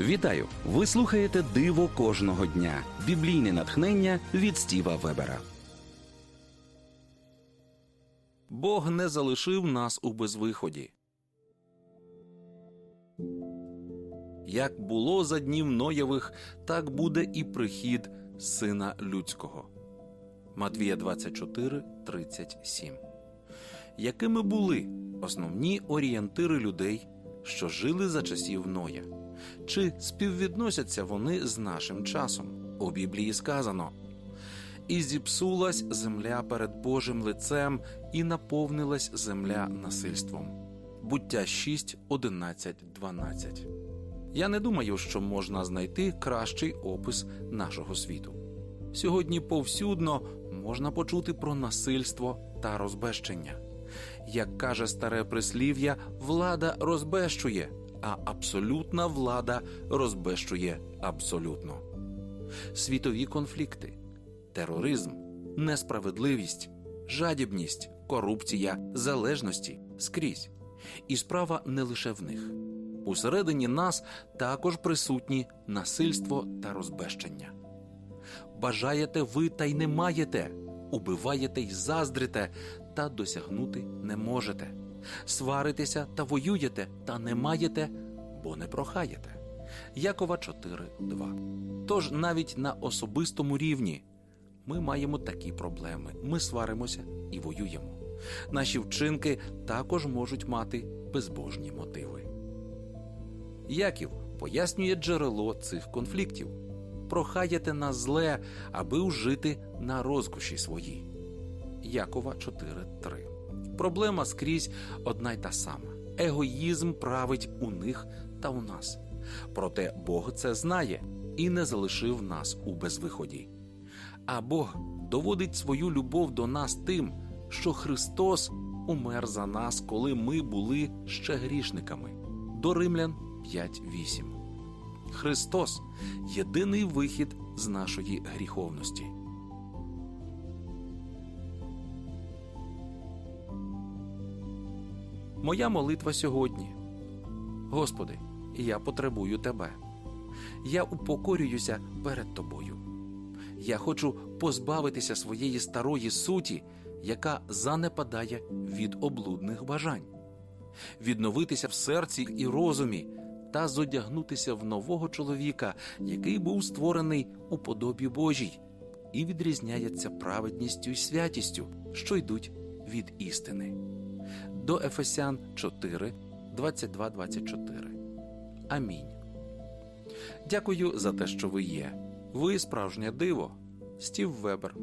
Вітаю! Ви слухаєте Диво кожного дня. Біблійне натхнення від Стіва Вебера. Бог не залишив нас у безвиході. Як було за днів Ноєвих, так буде і прихід Сина Людського. Матвія 24, 37. Якими були основні орієнтири людей, що жили за часів Ноя? Чи співвідносяться вони з нашим часом? У Біблії сказано І зіпсулась земля перед Божим лицем, і наповнилась земля насильством. Буття 6, 11, 12. Я не думаю, що можна знайти кращий опис нашого світу. Сьогодні повсюдно можна почути про насильство та розбещення. Як каже старе прислів'я, влада розбещує, а абсолютна влада розбещує абсолютно. Світові конфлікти, тероризм, несправедливість, жадібність, корупція, залежності скрізь. І справа не лише в них. Усередині нас також присутні насильство та розбещення. Бажаєте ви та й не маєте, убиваєте й заздрите, та досягнути не можете. Сваритеся та воюєте, та не маєте, бо не прохаєте. Якова 4.2 Тож навіть на особистому рівні ми маємо такі проблеми. Ми сваримося і воюємо. Наші вчинки також можуть мати безбожні мотиви. Яків пояснює джерело цих конфліктів. Прохаєте на зле, аби ужити на розкоші свої. Якова 4.3 Проблема скрізь одна й та сама. Егоїзм править у них та у нас. Проте Бог це знає і не залишив нас у безвиході. А Бог доводить свою любов до нас тим, що Христос умер за нас, коли ми були ще грішниками. До Римлян 5.8 Христос єдиний вихід з нашої гріховності. Моя молитва сьогодні. Господи, я потребую Тебе. Я упокорююся перед Тобою. Я хочу позбавитися своєї старої суті, яка занепадає від облудних бажань, відновитися в серці і розумі та зодягнутися в нового чоловіка, який був створений у подобі Божій, і відрізняється праведністю й святістю, що йдуть від істини. До Ефесян 4, 22, 24. Амінь. Дякую за те, що ви є. Ви справжнє диво. Стів Вебер.